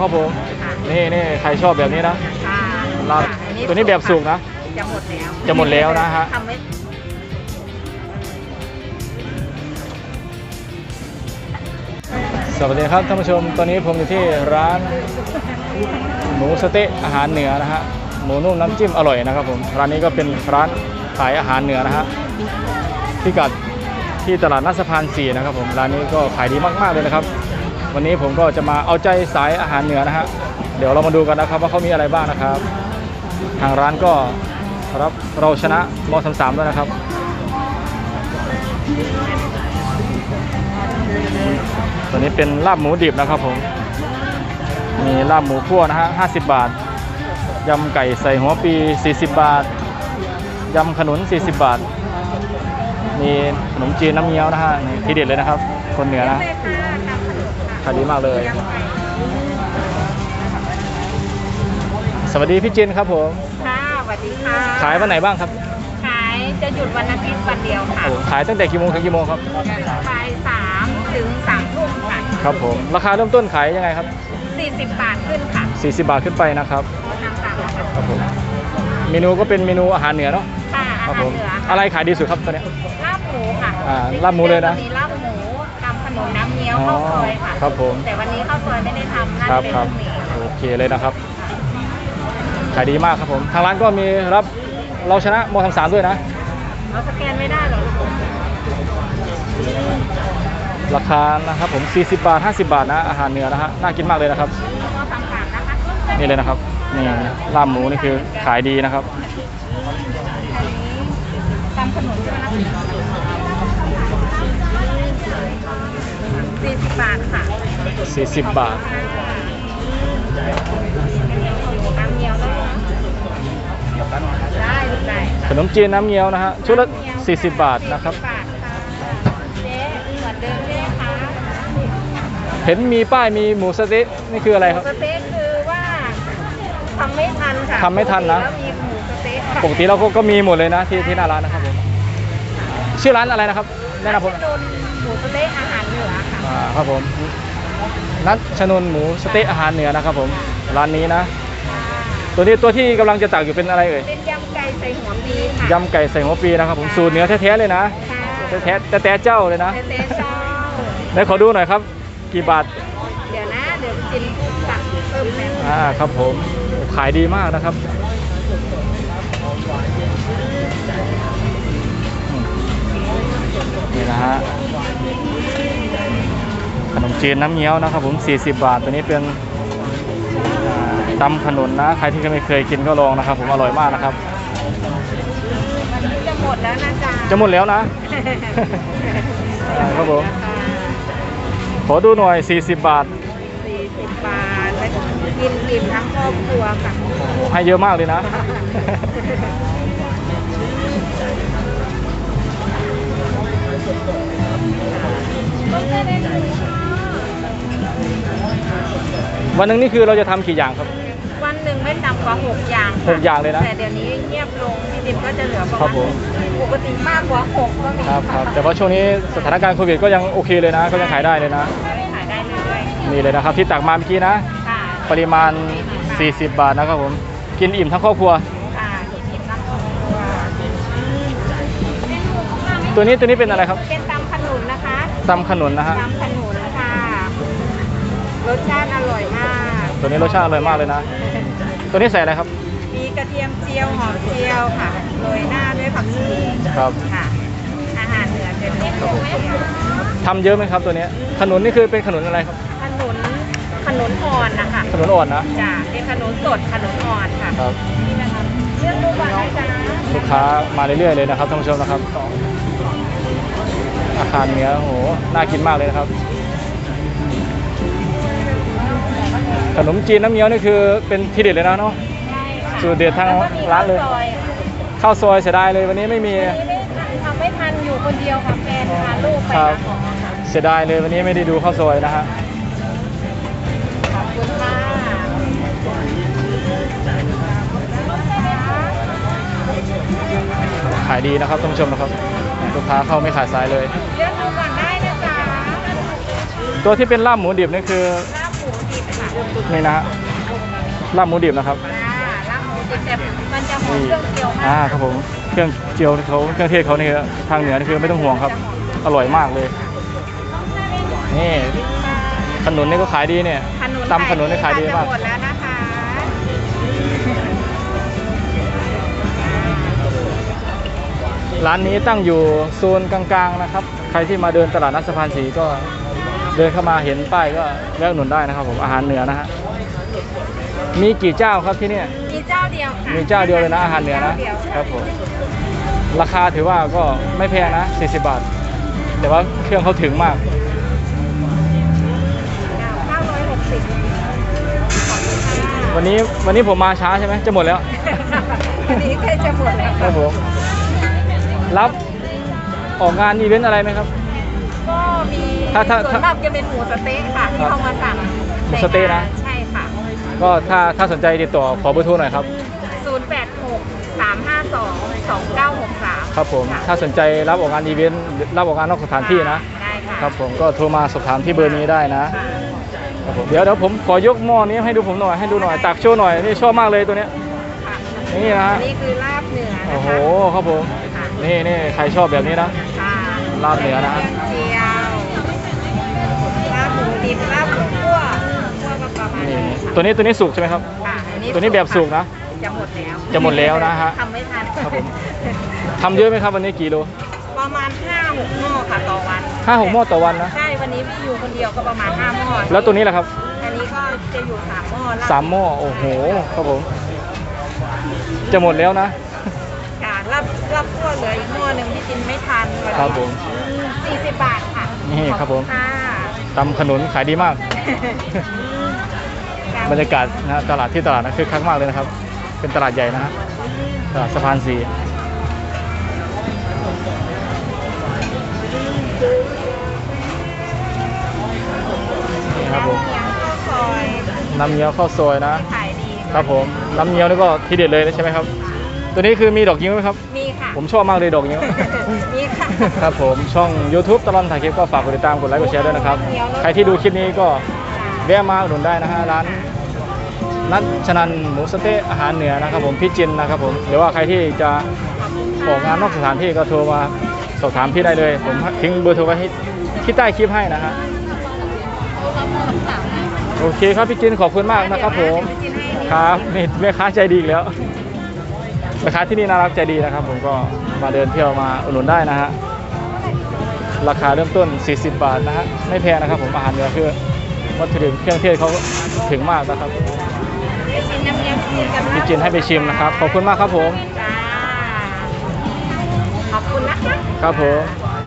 ครับผมค่ะนี่นี่ใครชอบแบบนี้นะค่ะลาบค่ะอัตัวนี้แบบสุกนะ จะหมดแล้ว จะหมดแล้วนะฮะทำไม่สวัสดีครับท่านผู้ชม ตอนนี้ผมอยู่ที่ร้านหมูสะเต๊ะอาหารเหนือนะฮะ หมูนุ่มน้ำจิ้มอร่อยนะครับผม ร้านนี้ก็เป็นร้านขายอาหารเหนือนะฮะพิกัดที่ตลาดนัดสะพาน4นะครับผม ร้านนี้ก็ขายดีมากๆเลยนะครับ วันนี้ผมก็จะมาเอาใจสายอาหารเหนือนะฮะเดี๋ยวเรามาดูกันนะครับว่าเขามีอะไรบ้างนะครับ ทางร้านก็รับเราชนะม33ด้วยนะครับตัวนี้เป็นลาบหมูดิบนะครับผม มีลาบหมูคั่วนะฮะ50บาท ยำไก่ใส่หัวปี 40 บาท ยำขนุน 40 บาท มีขนมจีนน้ำเงี้ยวนะฮะนี่ที่เด็ดเลยนะครับ คนเหนือนะ ขนมค่ะขายดีมากเลยยำไก่สวัสดีพี่จินครับผม ค่ะสวัสดีค่ะ ขายวันไหนบ้างครับ ขายจะหยุดวันอาทิตย์วันเดียวค่ะโอ้ขายตั้งแต่กี่โมงถึงกี่โมงครับบ่ายสามถึงสามทุ่มค่ะ ครับผม ราคาเริ่มต้นขายยังไงครับสี่สิบบาทขึ้นค่ะ 40 บาทขึ้นไปนะครับทางสั่งนะคะครับผม เมนูก็เป็นเมนูอาหารเหนือเนาะ ค่ะอาครับหารผมเหนือ อะไรขายดีสุดครับตอนเนี้ยลาบหมูค่ะ อ่าลาบหมูเลยนะ มีล ข้าวซอยค่ะครับผม แต่วันนี้ข้าวซอยไม่ได้ทำน่าครัจะบเป็นครับหมี่ค่ะโอเคเลยนะครับขายดีมากครับผมทางร้านก็มีรับเราชนะมทำสามด้วยนะ เราสแกนไม่ได้เหรอลูกราคานะครับผม 40 บาท 50 บาทนะ อาหารเหนือนะฮะน่ากินมากเลยนะครับเราทำผ่านนะคะนี่เลยนะครับนี่ลาบหมูนี่คือขายดีนะครับ อันนี้ตำขนมใช่ไหมคะ สี่สิบบาทค่ะ40 บาท น้ำเงี้ยวได้นะได้ลูกได้ขนมจีนน้ำเงี้ยวนะฮะชุดละ40 บาทนะครับ40บาทค่ะเจ๊เหมือนเดิมใช่ไหมคะเห็นมีป้ายมีหมูสะเต๊ะนี่คืออะไรครับ หมูสะเต๊ะคือว่าทำไม่ทันค่ะทำไม่ทันนะ ปกติแล้วมีหมูสะเต๊ะค่ะปกติเราก็ก็มีหมดเลยนะที่ที่หน้าร้านนะครับผมชื่อร้านอะไรนะครับแนะนำผมโดนห มูสะเต๊ะอาหารเหนือค่ะ อ่าครับผมนัดชนนหมูสะเต๊ะอาหารเหนือนะครับผมร้านนี้นะ ตัวนี้ตัวที่กำลังจะตักอยู่เป็นอะไรเอ่ยเป็นยำไก่ใส่หัวปีค่ะ ยำไก่ใส่หัวปีนะครับผมสูตรเหนือแท้ๆเลยนะค่ะแท้ๆแต่แต่เจ้าเลยนะเต๊ะเจ้าไหนขอดูหน่อยครับ กี่บาทเดี๋ยวนะ เดี๋ยวกินตักเพิ่มแป๊บอ่าครับผมขายดีมากนะครับนี่นะฮะขนม จีนน้ำเงี้ยวนะครับผม 40 บาท ตัวนี้เป็นอ่าตำขนุนนะ ใครที่ไม่เคยกินก็ลองนะครับ ผมอร่อยมากนะครับวันนี้จะหมดแล้วนะจ๊ะจะหมดแล้วนะอ่าครับผม ขอดูหน่อย 40 บาทสี่สิบบาทแล้วกินอิ่มทั้งครอบครัวค่ะให้เยอะมากเลยนะ วันหนึงนี่คือเราจะทำกี่อย่างครับ วันหนึ่งไม่ต่ำกว่าหกอย่างค่ะหกอย่างเลยนะแต่เดี๋ยวนี้เงียบลงพี่ดิบก็จะเหลือประครัมาบณผม ปกติมากกว่าหกก็มีครับครับแต่ว่าช่วงนี้สถานการณ์โควิดก็ยังโอเคเลยนะก็ยังขายได้เลยนะขายได้เรื่อยนี่เลยนะครับที่ตักมาเมื่อกี้นะ ๆค่ะปริมาณ 40 บาทนะครับผมกินอิ่มทั้งครอบครัว ค่ะกินทั้งครอบครัวตัวนี้ตัวนี้เป็นอะไรครับเป็นตำขนุนนะคะตำขนุนนะฮะตำขนุนค่ะ รสชาติอร่อยมาก ตัวนี้รสชาติอร่อยมากเลยนะ ตัวนี้ใส่อะไรครับ มีกระเทียมเจียวหอมเจียวค่ะโรยหน้าด้วยผักชีครับ ค่ะ อาหารเหนือจะเน้นลงเจียวทำเยอะไหมครับตัวนี้ ขนุนนี่คือเป็นขนุนอะไรครับ ขนุนขนุนอ่อนนะคะขนุนอ่อนนะจ้ะเป็นขนุนสดขนุนอ่อนค่ะครับเลือกดูก่อนนะจ๊ะลูกค้ามาเรื่อยๆเลยนะครับท่านผู้ชมนะครับ อาหารเหนือโอ้โหน่ากินมากเลยนะครับ นมจีนน้ำเงี้ยวนี่คือเป็นที่เด็ดเลยนะเนาะ ใช่ค่ะสูตรเด็ดทางร้านเลยแล้วก็มีข้าวซอยเสียดายเลยวันนี้ไม่มีข้าวซอยวันนี้ไม่ทันทำไม่ทันอยู่คนเดียวค่ะแฟนพาลูกไปครัหาบ หมอค่ะเสียดายเลยวันนี้ไม่ได้ดูข้าวซอยนะฮะ ขอบคุณค่ะขายดีนะครับท่านผู้ชมนะครับลูกค้าเข้าไม่ขาดสายเลย เลือกดูก่อนได้นะจ๊ะตัวที่เป็นลาบหมูดิบนี่คือลาบหมูดิบค่ะ นี่นะฮะลาบหมูดิบนะครับอ่าลาบหมูดิบแต่มันจะหอมเครื่องเจียวมากอ่าครับผมเครื่องเจียวเขาเครื่องเทศเขานี่คือทางเหนือนี่คือไม่ต้องห่วงครับ อร่อยมากเลยนี่ขนุนนี่ก็ขายดีเนี่ยขนุนตำขนุนนี่ขายดีมากจะหมดแล้วนะคะร้านนี้ตั้งอยู่โซนกลางๆนะครับ ใครที่มาเดินตลาดนัดสะพานสีก็เดินเข้ามาเห็นป้ายก็แวะอุดหนุนได้นะครับ ผมอาหารเหนือนะฮะมีกี่เจ้าครับที่เนี่ยมีเจ้าเดียวค่ะมีเจ้าเดียวเลยนะอาหารเหนือนะจ้าดียวครับผมราคาถือว่าก็ไม่แพงนะ 40 บาท แต่ว่าเครื่องเขาถึงมาก เก้าร้อยหกสิบวันนี้วันนี้ผมมาช้าใช่ไหมจะหมดแล้ววันนี้ใกล้จะหมดแล้วครับผมรับออกงานอีเวนต์อะไรไหมครับ ก็มี ถ้าถ้าส่วนมากจะเป็นหมูสะเต๊ะค่ะที่เขามาสั่งหมูสะเต๊ะนะ ใช่ค่ะ ก็ถ้าถ้าสนใจติดต่อขอเบอร์โทรหน่อยครับ 086 352 2963ครับผมถ้าสนใจรับออกงานอีเวนต์รับออกงานนอกสถานที่นะ ได้ค่ะครับผมก็โทรมาสอบถามที่เบอร์นี้ได้นะค่ะครับผมเดี๋ยวเดี๋ยวผมขอยกหม้อนี้ให้ดูผมหน่อยให้ดูหน่อยตักโชว์หน่อยนี่ชอบมากเลยตัวเนี้ย ค่ะนี่นะฮะอันนี้คือลาบเหนือนะคะโอ้โหครับผมค่ะนี่นี่ใครชอบแบบนี้นะ ค่ะลาบเหนือนะกระเจีย นี่นี้ค่ะตัวนี้ตัวนี้สุกใช่ไหมครับ ค่ะอัตัวนี้แบบสุกนะ จะหมดแล้วจะหมดแล้วนะฮะทำไม่ทันครับผม ทำเยอะไหมครับวันนี้กี่โล ประมาณ5 6หม้อค่ะต่อวันห้าหกหม้อต่อวันนะ ใช่ วันนี้พี่อยู่คนเดียวก็ประมาณ5หม้อแล้วตัวนี้แหละครับอันนี้ก็จะอยู่3หม้อลบสามหม้อโอ้โหครับผม จะหมดแล้วนะ ค่ะรับรับคั่วเหลืออีกหม้อหนึ่งที่กินไม่ทันวันนี้ครับผมสี่สิบบาทค่ะนี่ครับผม ค่ะ ตำขนุนขายดีมาก บรรยากาศนะฮะตลาดที่ตลาดนะคึกคักมากเลยนะครับ เป็นตลาดใหญ่นะฮะตลาดสะพานสีนี่ครับผมน้ำเงี้ยวข้าวซอยน้ำเงี้ยวข้าวซอยนะขายดีครับผมน้ำเงี้ยวนี่ก็ที่เด็ดเลยนะใช่ไหมครับ ตัวนี้คือมีดอกยิ้วไหมครับ มีค่ะ ผมชอบมากเลยดอกยิ้วมีค่ะ ครับผมช่อง YouTube ตลอดถ่ายคลิปก็ฝากกดติดตามกดไลค์กดแชร์ด้วยนะครับ ใครที่ดูคลิปนี้ก็แวะมาอุดหนุนได้นะฮะร้าน นัทชนันหมูสเต๊ะอาหารเหนือนะครับผมพี่จินนะครับผมหรือว่าใครที่จะออกงานนอกสถานที่ก็โทรมาสอบถามพี่ได้เลย ผมทิ้งเบอร์โทรไว้ให้ที่ใต้คลิปให้นะฮะโอเคครับพี่จินขอบคุณมากนะครับผมครับนี่แม่ค้าใจดีอีกแล้วแม่ค้าที่นี่น่ารักใจดีนะครับ ผมก็มาเดินเที่ยวมาอุดหนุนได้นะฮะราคาเริ่มต้น 40 บาทนะฮะไม่แพงนะครับ ผมอาหารเหนือคือวัตถุดิบเครื่องเทศเขาถึงมากนะครับ ชิมน้ำเงี้ยวกินกันพี่จินให้ไปชิมนะครับ ขอบคุณมากครับผม จ้าขอบคุณนะคะ ครับผมค